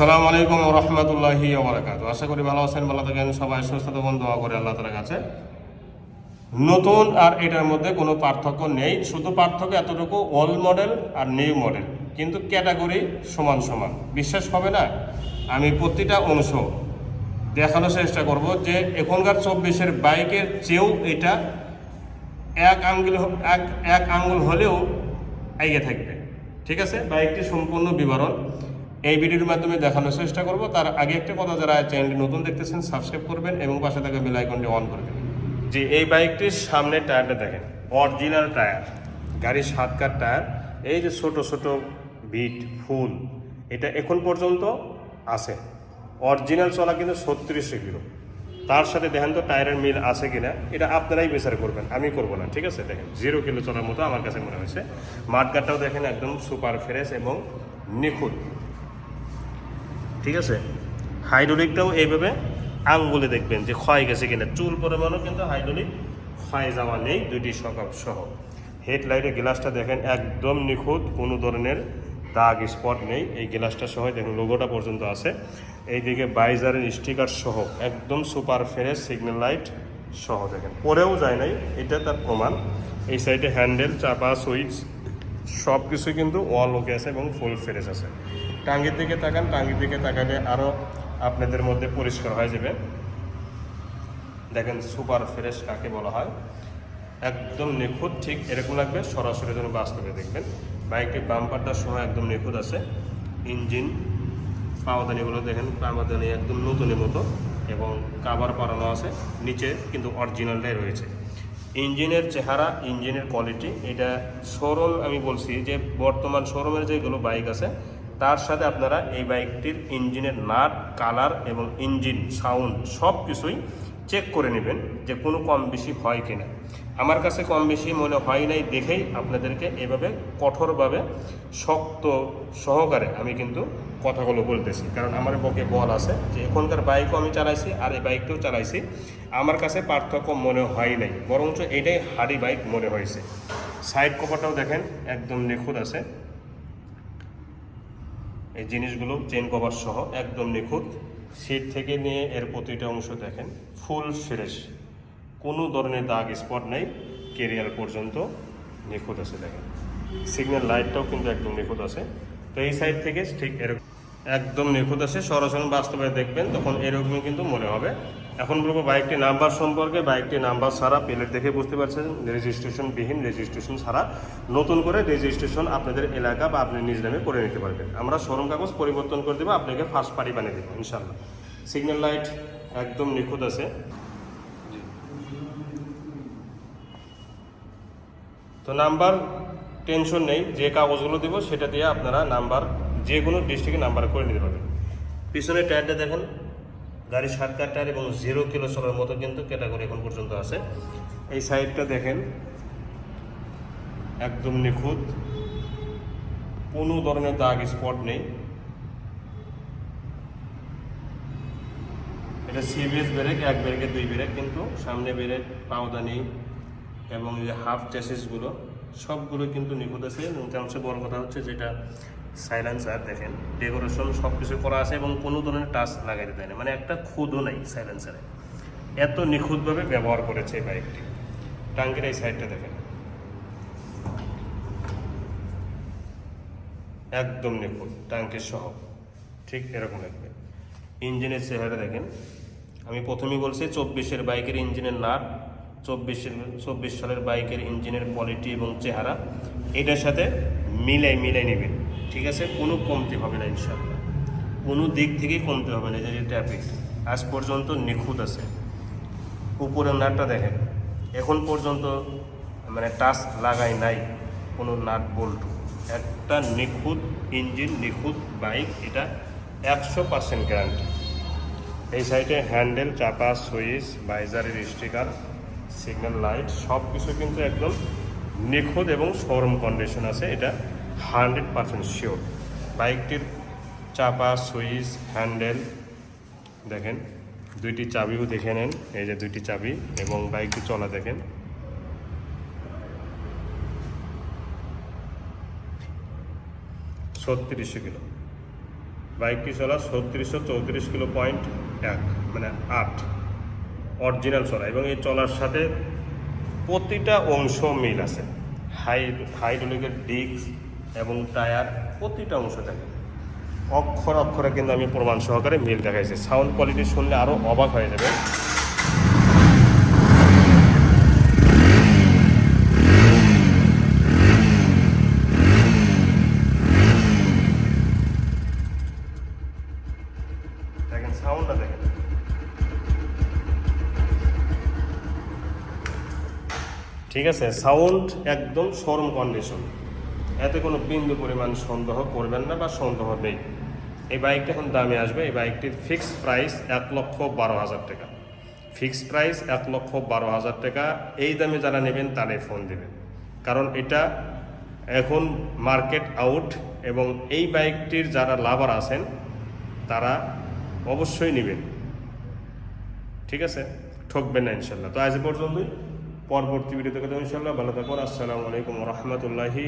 আসসালামু আলাইকুম রহমতুল্লাহি ওবরাকাত আশা করি ভালো আছেন, ভালো থাকেন, সবাই সুস্থ থাকুন, দোয়া করে আল্লাহ তালার কাছে। নতুন আর এটার মধ্যে কোনো পার্থক্য নেই, শুধু পার্থক্য এতটুকু ওল্ড মডেল আর নিউ মডেল কিন্তু ক্যাটাগরি সমান সমান। বিশ্বাস হবে না? আমি প্রতিটা অংশ দেখানোর চেষ্টা করব যে এখনকার চব্বিশের বাইকের চেয়েও এটা এক আঙ্গুল এক এক আঙ্গুল হলেও এগিয়ে থাকবে। ঠিক আছে? বাইকটি সম্পূর্ণ বিবরণ। এই ভিডিওর মাধ্যমে দেখানোর চেষ্টা করব। তার আগে একটা কথা যারা চ্যানেলটি নতুন দেখতেছেন সাবস্ক্রাইব করবেন এবং পাশে থাকা বেল আইকনটি অন করে দেবেন। জি, এই বাইকটির সামনের টায়ারটা দেখেন অরিজিনাল টায়ার গাড়ির সাত কার টায়ার এই যে ছোট ছোট বিট, ফুল, এটা এখন পর্যন্ত আছে। অরিজিনাল চলা কিন্তু ছত্রিশশো কিলো। তার সাথে দেখেন তো টায়ারের মিল আছে কিনা, এটা আপনারাই বিচার করবেন, আমি করব না, ঠিক আছে? দেখেন জিরো কিলো চলার মতো আমার কাছে মনে হয়েছে। মাঠগাটটাও দেখেন একদম সুপার ফ্রেশ এবং নিখুঁত। ঠিক আছে? হাইড্রোলিকটাও এইভাবে আঙ্গুলে দেখবেন যে ক্ষয় গেছে কিনা। চুল পরিমাণও কিন্তু হাইড্রোলিক ক্ষয় যাওয়া নেই, দুইটি সকাপ সহ। হেডলাইটের গ্লাসটা দেখেন একদম নিখুঁত, কোনো ধরনের দাগ স্পট নেই। এই গ্লাসটা সহ দেখুন লোগোটা পর্যন্ত আছে। এইদিকে বাইজারের স্টিকার সহ, একদম সুপার ফ্রেশ সিগন্যাল লাইট সহ দেখেন। পরেও যায় নাই, এটা তার প্রমাণ। এই সাইডে হ্যান্ডেল চাপা সুইচ সব কিছুই কিন্তু ওয়াল ওকে আছে এবং ফুল ফ্রেশ আছে। টাঙ্গির দিকে তাকান, টাঙ্গির দিকে তাকালে আরও আপনাদের মধ্যে পরিষ্কার হয়ে যাবে। দেখেন সুপার ফ্রেশ কাকে বলা হয়। একদম নিখুঁত, ঠিক এরকম লাগবে, সরাসরি যেন বাস্তবে দেখবেন। বাইকটির বাম্পারটার সময় একদম নিখুঁত আছে। ইঞ্জিন পাওদানিগুলো দেখেন পাওদানি একদম নতুনের মতো এবং কাভার পারানো আছে। নিচে কিন্তু অরিজিনালটাই রয়েছে। ইঞ্জিনের চেহারা, ইঞ্জিনের কোয়ালিটি এটা শোরুম আমি বলছি যে বর্তমান শোরুমের যেগুলো বাইক আছে তার সাথে আপনারা এই বাইকটির ইঞ্জিনের নাট, কালার এবং ইঞ্জিন, সাউন্ড সব কিছুই চেক করে নেবেন যে কোনো কম বেশি হয় কিনা। আমার কাছে কম বেশি মনে হয় নাই দেখেই আপনাদেরকে এভাবে কঠোরভাবে শক্ত সহকারে আমি কিন্তু কথাগুলো বলতেছি। কারণ আমার বকে বল আছে যে এখনকার বাইকও আমি চালাইছি আর এই বাইকটাও চালাইছি। আমার কাছে পার্থক্য মনে হয় নাই, বরঞ্চ এটাই হাড়ি বাইক মনে হয়েছে। সাইড কভারটাও দেখেন একদম নিখুঁত আছে। এই জিনিসগুলো চেন কভার সহ একদম নিখুঁত। সিট থেকে নিয়ে এর প্রতিটা অংশ দেখেন ফুল ফ্রেশ কোনো ধরনের দাগ স্পট নেই কেরিয়ার পর্যন্ত নিখুঁত আছে দেখেন। সিগন্যাল লাইটটাও কিন্তু একদম নিখুঁত আছে। তো এই সাইড থেকে ঠিক এরকম একদম নিখুঁত আছে। সরাসরি বাস্তবে দেখবেন, তখন এরকমই কিন্তু মনে হবে। এখন বলব বাইকটি নাম্বার সম্পর্কে, বাইকটি নাম্বার ছাড়া প্লেট দেখে বুঝতে পারছেন। রেজিস্ট্রেশন বিহীন রেজিস্ট্রেশন ছাড়া নতুন করে রেজিস্ট্রেশন আপনাদের এলাকা বা আপনি নিজ নামে করে নিতে পারবেন। আমরা শোরুম কাগজ পরিবর্তন করে দেবো, আপনাকে ফার্স্ট পার্টি বানিয়ে দেবো ইনশাল্লাহ সিগন্যাল লাইট একদম নিখুঁত আছে। তো নাম্বার টেনশন নেই, যে কাগজগুলো দেবো সেটা দিয়ে আপনারা নাম্বার, যে কোনো ডিস্ট্রিক্টে নাম্বার করে নিতে পারবেন। পিছনের টায়ারটা দেখেন। গাড়ির সাতকার টায়ার এবং জিরো কিলো চলার মতো কিন্তু ক্যাটাগরি এখন পর্যন্ত আছে। এই সাইডটা দেখেন, একদম নিখুঁত। কোনো ধরনের দাগ স্পট নেই। এটা সিবিএস ব্রেক এক ব্রেকে দুই ব্রেক কিন্তু সামনে ব্রেক পাওদানি এবং যে হাফ চ্যাসিসগুলো সবগুলো কিন্তু নিখুঁত আছে। এবং সবচেয়ে বড় কথা হচ্ছে যেটা সাইলেন্সার দেখেন ডেকোরেশন সব কিছু করা আছে এবং কোনো ধরনের টাচ লাগাইতে দেয় না। মানে একটা খুদও নাই সাইলেন্সারে এত নিখুঁতভাবে ব্যবহার করেছে এই বাইকটি। টাঙ্গির এই সাইডটা দেখেন। একদম নিখুঁত, টাঙ্কির সহ। ঠিক এরকম লাগবে। ইঞ্জিনের চেহারা দেখেন। আমি প্রথমেই বলছি, চব্বিশের বাইকের ইঞ্জিনের নাট, চব্বিশের, চব্বিশ সালের বাইকের ইঞ্জিনের কোয়ালিটি এবং চেহারা, এটার সাথে মিলাই মিলাই নেবেন। ঠিক আছে? কোনো কমতি হবে না ইনশাল্লাহ কোনো দিক থেকেই কমতে হবে না যে ট্রাফিক আজ পর্যন্ত নিখুঁত আছে। উপরের নাটটা দেখেন। এখন পর্যন্ত মানে টাচ লাগাই নাই কোনো নাট বল্টু। একটা নিখুঁত ইঞ্জিন, নিখুঁত বাইক, এটা একশো পার্সেন্ট গ্যারান্টি এই সাইডে হ্যান্ডেল, চাপা, সুইচ বাইজারের স্টিকার সিগন্যাল লাইট সব কিছু কিন্তু একদম নিখুঁত এবং শোরুম কন্ডিশন আছে। এটা হান্ড্রেড পারসেন্ট শিওর। বাইকটির চাপা, সুইচ, হ্যান্ডেল, দেখেন, দুইটি চাবিও দেখে নেন, এই যে দুইটি চাবি, এবং বাইকটি চলা দেখেন। ছত্রিশশো কিলো। বাইকটি চলা ছত্রিশশো চৌত্রিশ কিলো পয়েন্ট এক মানে আট। অরিজিনাল চলা, এবং এই চলার সাথে প্রতিটা অংশ মিল আছে। হাই হাইড্রোলিকের ডিস্ক এবং টায়ার প্রতিটা অংশ থাকে অক্ষর অক্ষরে কিন্তু আমি প্রমাণ সহকারে মিল দেখাইছি। সাউন্ড কোয়ালিটি শুনলে আরও অবাক হয়ে যাবে। দেখেন দেখেন। ঠিক আছে? সাউন্ড একদম শোরুম কন্ডিশন এতে কোনো বিন্দু পরিমাণ সন্দেহ করবেন না বা সন্দেহ নেই। এই বাইকটা এখন দামে আসবে। এই বাইকটির ফিক্সড প্রাইস এক লক্ষ বারো হাজার টাকা। ফিক্সড প্রাইস এক লক্ষ বারো হাজার টাকা। এই দামে যারা নেবেন, তারাই ফোন দেবেন। কারণ এটা এখন মার্কেট আউট এবং এই বাইকটির যারা লাভার আছেন, তারা অবশ্যই নেবেন। ঠিক আছে? ঠকবেন না ইনশাল্লাহ। তো আজ পর্যন্তই। পরবর্তী ভিডিওতে কথা ইনশাল্লাহ ভালো থাকুন আসসালামু আলাইকুম রহমতুল্লাহি